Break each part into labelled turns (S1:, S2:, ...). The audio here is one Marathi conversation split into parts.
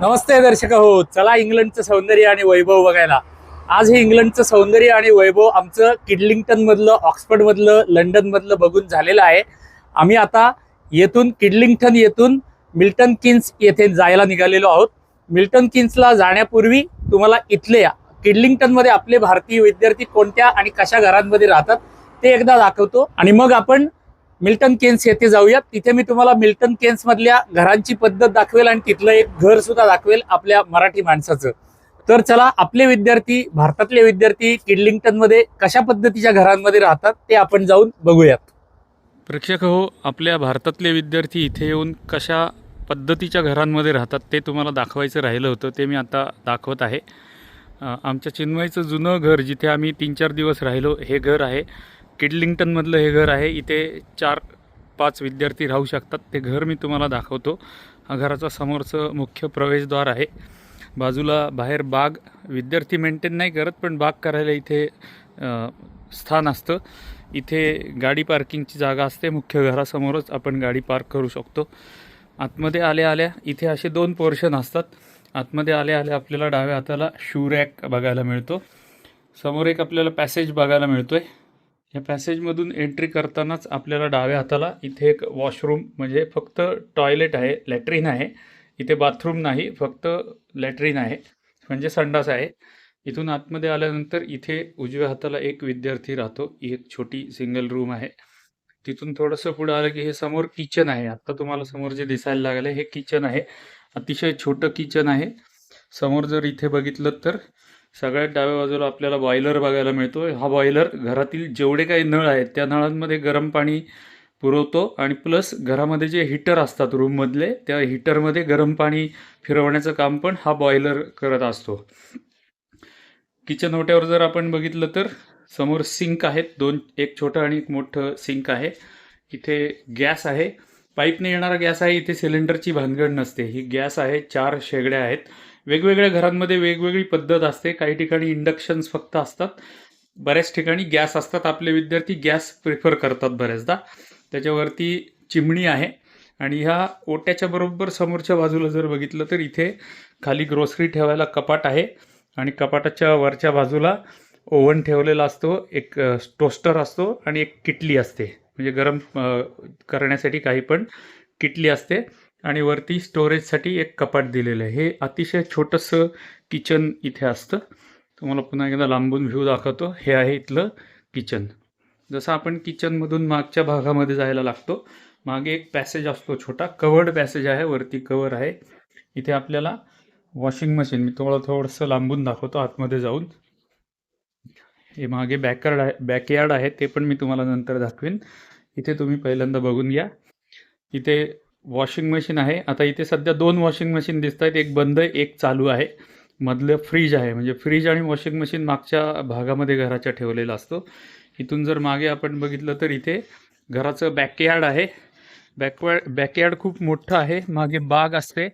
S1: नमस्ते दर्शक हो चला इंग्लंडचं सौंदर्य आणि वैभव बघायला. आज हे इंग्लंडचं सौंदर्य आणि वैभव आमचं किडलिंग्टन मधलं ऑक्सफर्ड मधलं लंडन मधलं बघून झालेलं आहे. आम्ही आता येथून किडलिंग्टन येथून मिल्टन किन्स येथे जायला निघालेलो आहोत. मिल्टन किन्सला जाण्यापूर्वी तुम्हाला इथले किडलिंग्टनमध्ये आपले भारतीय विद्यार्थी कोणत्या आणि कशा घरांमध्ये राहतात ते एकदा दाखवतो. आणि मग आपण मिल्टन केन्स येथे जाऊयात. तिथे मी तुम्हाला मिल्टन केन्स मधल्या घरांची पद्धत दाखवेल आणि तिथलं एक घर सुद्धा दाखवेल आपल्या मराठी माणसाचं. तर चला आपले विद्यार्थी भारतातले विद्यार्थी किडलिंग्टनमध्ये कशा पद्धतीच्या घरांमध्ये राहतात ते आपण जाऊन बघूयात.
S2: प्रेक्षक हो आपल्या भारतातले विद्यार्थी इथे येऊन कशा पद्धतीच्या घरांमध्ये राहतात ते तुम्हाला दाखवायचं राहिलं होतं ते मी आता दाखवत आहे. आमच्या चिन्मयचं जुनं घर जिथे आम्ही तीन चार दिवस राहिलो हे घर आहे. किडलिंग्टनमधलं हे घर आहे. इथे चार पाच विद्यार्थी राहू शकतात. ते घर मी तुम्हाला दाखवतो. हा घराचा समोरचं मुख्य प्रवेशद्वार आहे. बाजूला बाहेर बाग. विद्यार्थी मेंटेन नाही करत पण बाग करायला इथे स्थान असतं. इथे गाडी पार्किंगची जागा असते. मुख्य घरासमोरच आपण गाडी पार्क करू शकतो. आतमध्ये आल्या आल्या इथे असे दोन पोर्शन असतात. आतमध्ये आल्या आल्या आपल्याला डाव्या हाताला शू रॅक बघायला मिळतो. समोर एक आपल्याला पॅसेज बघायला मिळतो आहे या पॅसेजमधून एंट्री करतानाच आपल्याला डाव्या हाताला इथे एक वॉशरूम म्हणजे फक्त टॉयलेट आहे लॅट्रिन आहे. इथे बाथरूम नाही फक्त लॅट्रिन आहे. म्हणजे संडास आहे. इथून आतमध्ये आल्यानंतर इथे उजव्या हाताला एक विद्यार्थी राहतो. ही एक छोटी सिंगल रूम आहे. तिथून थोडंसं पुढं आलं की हे समोर किचन आहे. आत्ता तुम्हाला समोर जे दिसायला लागलं हे किचन आहे. अतिशय छोटं किचन आहे. समोर जर इथे बघितलं तर सगळ्यात डाव्या बाजूला आपल्याला बॉयलर बघायला मिळतो हा बॉयलर घरातील जेवढे काही नळ आहेत त्या नळांमध्ये गरम पाणी पुरवतो आणि प्लस घरामध्ये जे हीटर असतात रूममधले त्या हीटरमध्ये गरम पाणी फिरवण्याचं काम पण हा बॉयलर करत असतो. किचन ओट्यावर जर आपण बघितलं तर समोर सिंक आहेत. दोन एक छोटं आणि एक मोठं सिंक आहे. इथे गॅस आहे. पाईपने येणारा गॅस आहे. इथे सिलेंडरची भानगड नसते. ही गॅस आहे. चार शेगड्या आहेत. वेगवेगळ्या घरांमध्ये वेगवेगळी पद्धत असते. काही ठिकाणी इंडक्शन्स फक्त असतात. बऱ्याच ठिकाणी गॅस असतात. आपले विद्यार्थी गॅस प्रिफर करतात बऱ्याचदा. त्याच्यावरती चिमणी आहे. आणि ह्या ओट्याच्या बरोबर समोरच्या बाजूला जर बघितलं तर इथे खाली ग्रोसरी ठेवायला कपाट आहे. आणि कपाटाच्या वरच्या बाजूला ओव्हन ठेवलेला असतो. एक टोस्टर असतो आणि एक किटली असते. म्हणजे गरम करण्यासाठी काही पण किटली असते. आणि वरती स्टोरेजसाठी एक कपाट दिलेलं आहे. हे अतिशय छोटंसं किचन इथे असतं. तुम्हाला पुन्हा एकदा लांबून व्ह्यू दाखवतो. हे आहे इथलं किचन जसं आपण किचनमधून मागच्या भागामध्ये जायला लागतो मागे एक पॅसेज असतो छोटा कवर्ड पॅसेज आहे वरती कवर आहे. इथे आपल्याला वॉशिंग मशीन मी तुम्हाला थोडंसं लांबून दाखवतो आतमध्ये जाऊन. हे मागे बॅकयार्ड आहे बॅकयार्ड आहे ते पण मी तुम्हाला नंतर दाखवेन. इथे तुम्ही पहिल्यांदा बघून घ्या. इथे वॉशिंग मशीन आहे. आता इथे सध्या दोन वॉशिंग मशीन दिसत आहेत एक बंद आहे एक चालू आहे. मधलं फ्रीज आहे. म्हणजे फ्रीज आणि वॉशिंग मशीन मागच्या भागामध्ये घराच्या ठेवलेला असतो. इथून जर मागे आपण बघितलं तर इथे घराचं बॅकयार्ड आहे. बॅकवर्ड बॅकयार्ड खूप मोठं आहे. मागे बाग असते.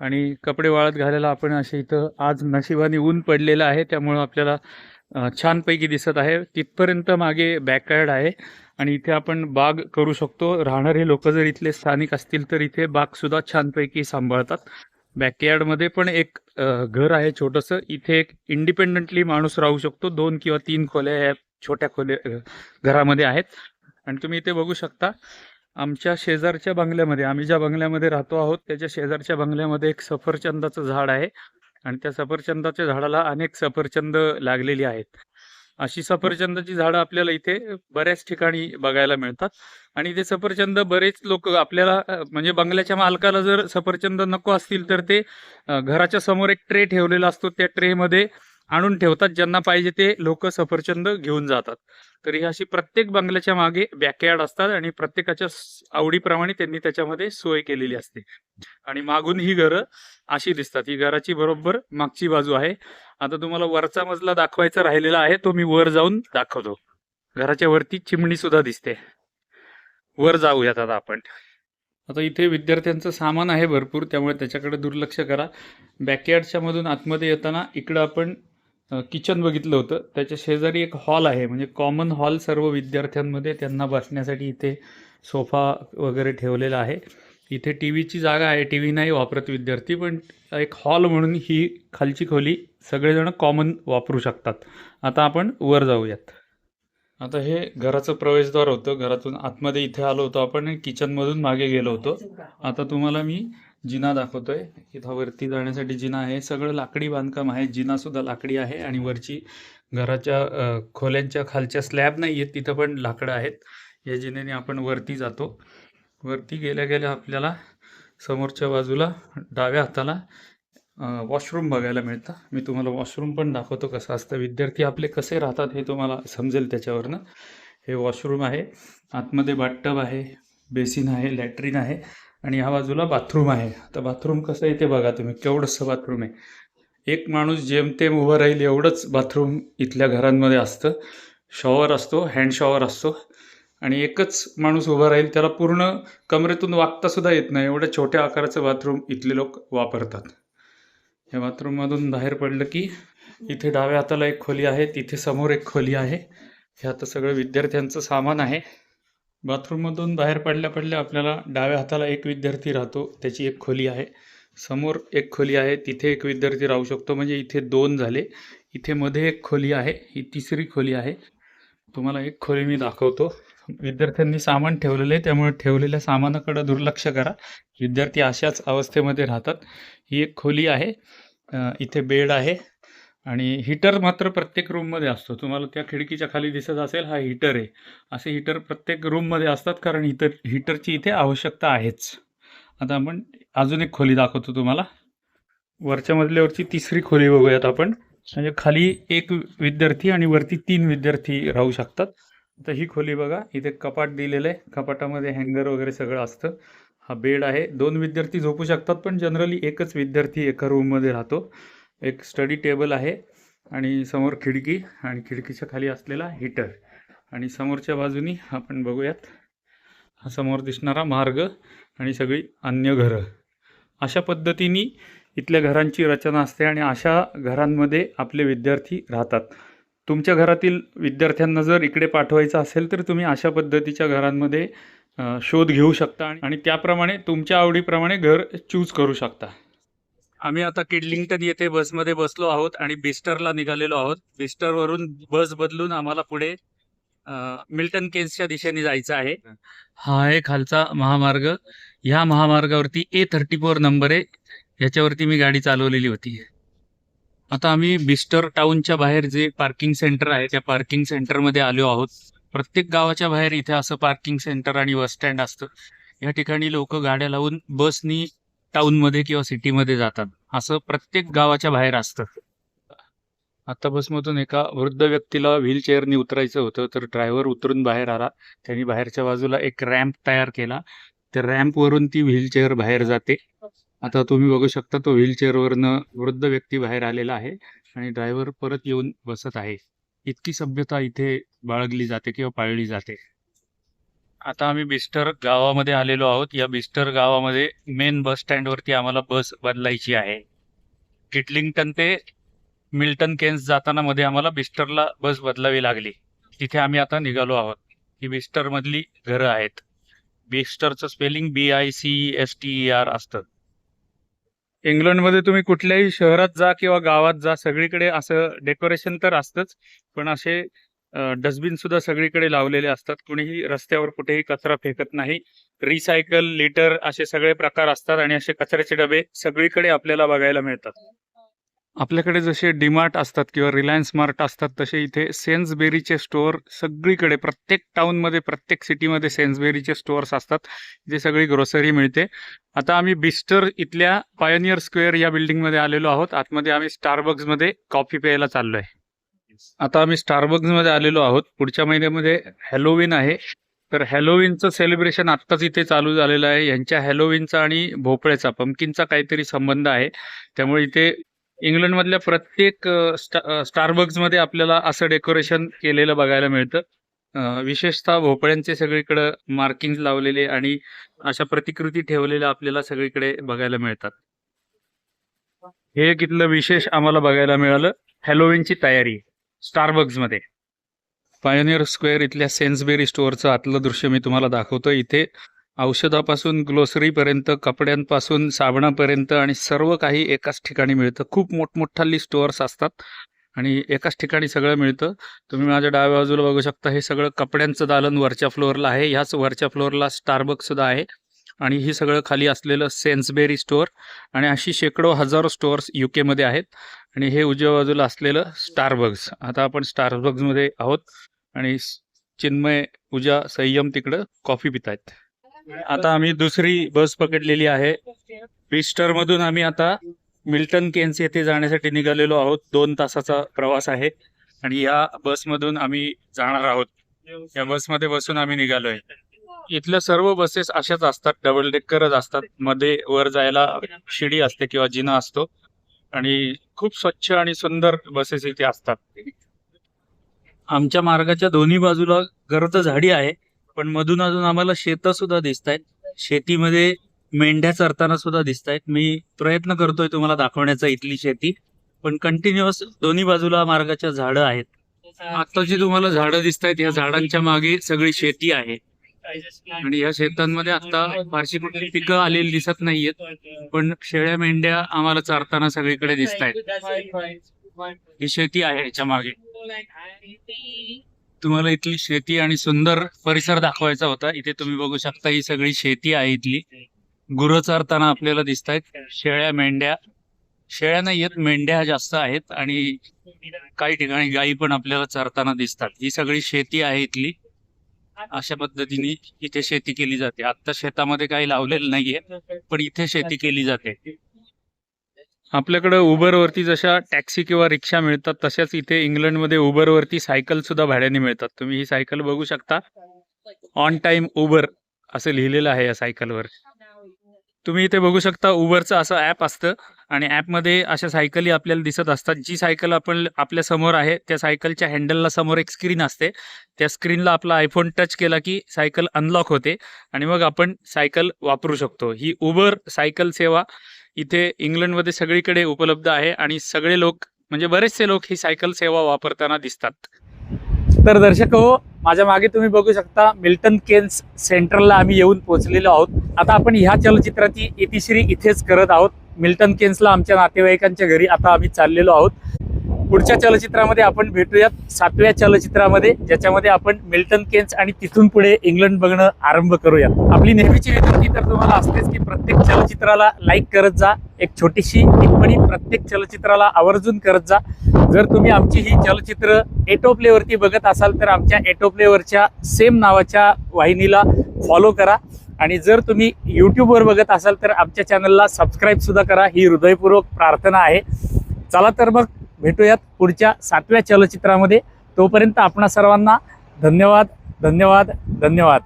S2: आणि कपडे वाळत घालायला आपण असे इथं आज नशिबाने ऊन पडलेलं आहे. त्यामुळं आपल्याला छानपैकी दिसत आहे. तिथपर्यंत मागे बॅकयार्ड आहे. आणि इथे आपण बाग करू शकतो. राहणारे लोक जर इथले स्थानिक असतील तर इथे बागसुद्धा छानपैकी सांभाळतात. बॅकयार्डमध्ये पण एक घर आहे छोटंसं. इथे एक इंडिपेंडंटली माणूस राहू शकतो. दोन किंवा तीन खोल्या या छोट्या खोल्या घरामध्ये आहेत. आणि तुम्ही इथे बघू शकता आमच्या शेजारच्या बंगल्यामध्ये आम्ही ज्या बंगल्यामध्ये राहतो आहोत त्याच्या शेजारच्या बंगल्यामध्ये एक सफरचंदाचं झाड आहे. आणि त्या सफरचंदाच्या झाडाला अनेक सफरचंद लागलेली आहेत. अशी सफरचंदाची झाडं आपल्याला इथे बऱ्याच ठिकाणी बघायला मिळतात. आणि ते सफरचंद बरेच लोक आपल्याला म्हणजे बंगल्याच्या मालकाला जर सफरचंद नको असतील तर ते घराच्या समोर एक ट्रे ठेवलेला असतो. त्या ट्रेमध्ये आणून ठेवतात. ज्यांना पाहिजे ते लोक सफरचंद घेऊन जातात. तर ही अशी प्रत्येक बंगल्याच्या मागे बॅकयार्ड असतात आणि प्रत्येकाच्या आवडीप्रमाणे त्यांनी त्याच्यामध्ये सोय केलेली असते. आणि मागून ही घरं अशी दिसतात. ही घराची बरोबर मागची बाजू आहे. आता तुम्हाला वरचा मजला दाखवायचा राहिलेला आहे तो मी वर जाऊन दाखवतो. घराच्या वरती चिमणी सुद्धा दिसते. वर जाऊयात आता आपण. आता इथे विद्यार्थ्यांचं सामान आहे भरपूर त्यामुळे त्याच्याकडे दुर्लक्ष करा. बॅकयार्डच्या मधून आतमध्ये येताना इकडं आपण किचन बघितलं होतं. त्याच्या शेजारी एक हॉल आहे म्हणजे कॉमन हॉल सर्व विद्यार्थ्यांमध्ये त्यांना बसण्यासाठी इथे सोफा वगैरे ठेवलेला आहे. इथे टी व्हीची जागा आहे. टी व्ही नाही वापरत विद्यार्थी पण एक हॉल म्हणून ही खालची खोली सगळेजण कॉमन वापरू शकतात. आता आपण वर जाऊयात. आता हे घराचं प्रवेशद्वार होतं. घरातून आतमध्ये इथे आलो होतो आपण. किचनमधून मागे गेलो होतो. आता तुम्हाला मी जिना दाखवतोय. इथं वरती जाण्यासाठी जिना आहे. सगळं लाकडी बांधकाम आहे. जिनासुद्धा लाकडी आहे आणि वरची घराच्या खोल्यांच्या खालच्या स्लॅब नाही आहेत तिथं पण लाकडं आहेत. या जिनेने आपण वरती जातो. वरती गेल्या गेल्या आपल्याला समोरच्या बाजूला डाव्या हाताला वॉशरूम बघायला मिळतं. मी तुम्हाला वॉशरूम पण दाखवतो कसं असतं. विद्यार्थी आपले कसे राहतात हे तुम्हाला समजेल त्याच्यावरनं. हे वॉशरूम आहे. आतमध्ये बाथटब आहे बेसिन आहे लॅट्रिन आहे आणि ह्या बाजूला बाथरूम आहे. आता बाथरूम कसं आहे ते बघा तुम्ही. केवढंसं बाथरूम आहे. एक माणूस जेमतेम उभं राहील एवढंच बाथरूम इथल्या घरांमध्ये असतं. शॉवर असतो हँड शॉवर असतो. आणि एकच माणूस उभा राहील त्याला पूर्ण कमरेतून वागतासुद्धा येत नाही. एवढ्या छोट्या आकाराचं बाथरूम इथले लोक वापरतात. या बाथरूममधून बाहेर पडलं की इथे डाव्या हाताला एक खोली आहे तिथे समोर एक खोली आहे. हे आता सगळं विद्यार्थ्यांचं सामान आहे. बाथरूममधून बाहेर पडल्या पडल्या आपल्याला डाव्या हाताला एक विद्यार्थी राहतो त्याची एक खोली आहे. समोर एक खोली आहे तिथे एक विद्यार्थी राहू शकतो. म्हणजे इथे दोन झाले. इथे मध्ये एक खोली आहे ही तिसरी खोली आहे. तुम्हाला एक खोली मी दाखवतो. विद्यार्थ्यांनी सामान ठेवलेलं आहे. त्यामुळे ठेवलेल्या सामानाकडे दुर्लक्ष करा. विद्यार्थी अशाच अवस्थेमध्ये राहतात. ही एक खोली आहे. इथे बेड आहे. आणि हीटर मात्र प्रत्येक रूममध्ये असतो. तुम्हाला त्या खिडकीच्या खाली दिसत असेल हा हीटर आहे. असे हीटर प्रत्येक रूममध्ये असतात कारण हीटर हीटरची इथे आवश्यकता आहेच. आता आपण अजून एक खोली दाखवतो तुम्हाला. वरच्या मजल्यावरची तिसरी खोली बघूयात आपण. म्हणजे खाली एक विद्यार्थी आणि वरती तीन विद्यार्थी राहू शकतात. तर ही खोली बघा इथे कपाट दिलेलं आहे कपाटामध्ये हँगर वगैरे सगळं असतं. हा बेड आहे. दोन विद्यार्थी झोपू शकतात पण जनरली एकच विद्यार्थी एका रूममध्ये राहतो. एक स्टडी टेबल आहे आणि समोर खिडकी आणि खिडकीच्या खाली असलेला हीटर आणि समोरच्या बाजूनी आपण बघूयात हा समोर दिसणारा मार्ग आणि सगळी अन्य घरं. अशा पद्धतीने इथल्या घरांची रचना असते आणि अशा घरांमध्ये आपले विद्यार्थी राहतात. तुमच्या घरातील विद्यार्थ्यांना जर इकडे पाठवायचं असेल तर तुम्ही अशा पद्धतीच्या घरांमध्ये शोध घेऊ शकता आणि- त्याप्रमाणे तुमच्या आवडीप्रमाणे घर चूज करू शकता. आम्ही आता किडलिंग्टन येथे बसमध्ये बसलो आहोत आणि बिस्टरला निघालेलो आहोत. बिस्टरवरून बस बदलून आम्हाला पुढे मिल्टन केन्सच्या दिशेने जायचं आहे. हा आहे खालचा महामार्ग. ह्या महामार्गावरती ए थर्टी फोर नंबर आहे. याच्यावरती मी गाडी चालवलेली होती. आता आम्ही बिस्टर टाउनच्या बाहेर जे पार्किंग सेंटर आहे त्या पार्किंग सेंटरमध्ये आलो आहोत. प्रत्येक गावाच्या बाहेर इथे असं पार्किंग सेंटर आणि बस स्टँड असतं. या ठिकाणी लोक गाड्या लावून बसनी टाउनमध्ये किंवा सिटीमध्ये जातात. असं प्रत्येक गावाच्या बाहेर असतं. आता बसमधून एका वृद्ध व्यक्तीला व्हीलचेअरनी उतरायचं होतं तर ड्रायव्हर उतरून बाहेर आला. त्यांनी बाहेरच्या बाजूला एक रॅम्प तयार केला. त्या रॅम्पवरून ती व्हीलचेअर बाहेर जाते. आता तुम्ही बघू शकता तो व्हीलचेअरवरनं वृद्ध व्यक्ती बाहेर आलेला आहे आणि ड्रायव्हर परत येऊन बसत आहे. इतकी सभ्यता इथे बाळगली जाते किंवा पाळली जाते. आता आम्ही बिस्टर गावामध्ये आलेलो आहोत. या बिस्टर गावामध्ये मेन बस स्टँडवरती आम्हाला बस बदलायची आहे. किटलिंग्टन ते मिल्टन केन्स जाताना मध्ये आम्हाला बिस्टरला बस बदलावी लागली. तिथे आम्ही आता निघालो आहोत. ही बिस्टर मधली घरं आहेत. बिस्टरचं spelling B I C S T E R असतं. इंग्लंडमध्ये तुम्ही कुठल्याही शहरात जा किंवा गावात जा सगळीकडे असं डेकोरेशन तर असतंच पण असे डस्टबिन सुद्धा सगळीकडे लावलेले असतात. कुणीही रस्त्यावर कुठेही कचरा फेकत नाही. रिसायकल लिटर असे सगळे प्रकार असतात आणि असे कचऱ्याचे डबे सगळीकडे आपल्याला बघायला मिळतात. आपल्याकडे जसे डीमार्ट असतात किंवा रिलायन्स मार्ट असतात तसे इथे सेन्सबेरीचे स्टोअर सगळीकडे प्रत्येक टाउनमध्ये प्रत्येक सिटीमध्ये सेन्सबेरीचे स्टोअर्स असतात जे सगळी ग्रोसरी मिळते. आता आम्ही बिस्टर इथल्या पायोनियर स्क्वेअर या बिल्डिंगमध्ये आलेलो आहोत. आतमध्ये आम्ही स्टारबक्समध्ये कॉफी प्यायला चाललोय. आता आम्ही स्टारबक्समध्ये आलेलो आहोत. पुढच्या महिन्यामध्ये हॅलोविन आहे. तर हॅलोविनचं सेलिब्रेशन आत्ताच इथे चालू झालेलं आहे. यांच्या हॅलोविनचा आणि भोपळ्याचा पंकिनचा काहीतरी संबंध आहे. त्यामुळे इथे इंग्लंडमधल्या प्रत्येक स्टा स्टारबक्समध्ये आपल्याला असं डेकोरेशन केलेलं बघायला मिळतं. विशेषतः भोपळ्यांचे सगळीकडे मार्किंग लावलेले आणि अशा प्रतिकृती ठेवलेल्या आपल्याला सगळीकडे बघायला मिळतात. हे एक इथलं विशेष आम्हाला बघायला मिळालं. हॅलोविनची तयारी स्टारबक्समध्ये पायोनियर स्क्वेअर इथल्या सेन्सबेरी स्टोअरचं आतलं दृश्य मी तुम्हाला दाखवतो. इथे औषधापासून ग्लोसरीपर्यंत कपड्यांपासून साबणापर्यंत आणि सर्व काही एकाच ठिकाणी मिळतं. खूप मोठमोठाली स्टोअर्स असतात आणि एकाच ठिकाणी सगळं मिळतं. तुम्ही माझ्या डाव्या बाजूला बघू शकता हे सगळं कपड्यांचं दालन वरच्या फ्लोअरला आहे. ह्याच वरच्या फ्लोअरला स्टारबक्ससुद्धा आहे आणि ही सगळं खाली असलेलं सेन्सबेरी स्टोअर आणि अशी शेकडो हजारो स्टोअर्स यू केमध्ये आहेत आणि हे उजव्या बाजूला असलेलं स्टारबग्स आता आपण स्टारबग्समध्ये आहोत आणि चिन्मय उजा संयम तिकडं कॉफी पितायत. आता आम्ही दुसरी बस पकडलेली आहे. मधून आम्ही आता मिल्टन केन्स येथे जाण्यासाठी निघालेलो आहोत. दोन तासाचा प्रवास आहे आणि या बसमधून आम्ही जाणार आहोत. या बसमध्ये बसून आम्ही निघालोय. इथल्या सर्व बसेस अशाच असतात डबल डेक्करच असतात. मध्ये वर जायला शिडी असते किंवा जिना असतो. आणि खूप स्वच्छ आणि सुंदर बसेस इथे असतात. आमच्या मार्गाच्या दोन्ही बाजूला गर्द झाडी आहे. पण मधून अजून आम्हाला शेत सुद्धा दिसत आहेत शेतीमध्ये मेंढ्या चरताना सुद्धा दिसत आहेत मी प्रयत्न करतोय तुम्हाला दाखवण्याचा इथली शेती. पण कंटिन्युअस दोन्ही बाजूला मार्गाच्या झाडं आहेत. आता जी तुम्हाला झाडं दिसत आहेत या झाडांच्या मागे सगळी शेती आहे. आणि या शेतांमध्ये आता फारशी कुठली पिकं आलेली दिसत नाहीयेत. पण शेळ्या मेंढ्या आम्हाला चारताना सगळीकडे दिसत आहेत ही शेती आहे याच्या मागे. तुम्हाला इथली शेती आणि सुंदर परिसर दाखवायचा होता. इथे तुम्ही बघू शकता ही सगळी शेती आहे इथली. गुरं चारताना आपल्याला दिसत आहेत शेळ्या मेंढ्या. शेळ्या नाही मेंढ्या जास्त आहेत आणि काही ठिकाणी गायी पण आपल्याला चरताना दिसतात. ही सगळी शेती आहे इथली. अशा पद्धतीने इथे शेती केली जाते. आता शेतामध्ये काही लावलेलं नाहीये पण इथे शेती केली जाते. आपल्याकडे उबरवरती जशा टॅक्सी किंवा रिक्षा मिळतात तशाच इथे इंग्लंडमध्ये उबरवरती सायकल सुद्धा भाड्याने मिळतात. तुम्ही ही सायकल बघू शकता. ऑन टाइम उबर असं लिहिलेलं आहे या सायकलवर. तुम्ही इथे बघू शकता उबरचं असं ॲप असतं आणि ॲपमध्ये अशा सायकली आपल्याला दिसत असतात. जी सायकल आपण आपल्यासमोर आहे त्या सायकलच्या हँडलला समोर एक स्क्रीन असते. त्या स्क्रीनला आपला आयफोन टच केला की सायकल अनलॉक होते. आणि मग आपण सायकल वापरू शकतो. ही उबर सायकल सेवा इथे इंग्लंडमध्ये सगळीकडे उपलब्ध आहे आणि सगळे लोक म्हणजे बरेचसे लोक ही सायकल सेवा वापरताना दिसतात.
S1: तर दर्शक हो माझ्या मागे तुम्ही बघू शकता मिल्टन केन्स सेंटरला आम्ही येऊन पोहोचलेलो आहोत. आता आपण ह्या चलचित्राची इतिश्री इथेच करत आहोत. मिल्टन केन्सला आमच्या नातेवाईकांच्या घरी आता आम्ही चाललेलो आहोत. पुढच्या चलचित्रामध्ये आपण भेटूयात. सातव्या चलचित्रामध्ये ज्याच्यामध्ये आपण मिल्टन केन्स आणि तिथून पुढे इंग्लंड बघणं आरंभ करूयात. आपली नेहमीची विनंती तर तुम्हाला असतेच की प्रत्येक चलचित्राला लाईक करत जा. एक छोटीशी टिप्पणी प्रत्येक चलचित्राला आवर्जून करत जा. जर तुम्ही आमची ही चलचित्र एटो प्लेवरती बघत असाल तर आमच्या एटोप्लेवरच्या सेम नावाच्या वाहिनीला फॉलो करा. आणि जर तुम्ही यूट्यूबवर बघत असाल तर आमच्या चॅनलला सबस्क्राईबसुद्धा करा. ही हृदयपूर्वक प्रार्थना आहे. चला तर मग भेटूयात पुढच्या सातव्या चलचित्रामध्ये. तोपर्यंत आपणा सर्वांना धन्यवाद धन्यवाद धन्यवाद.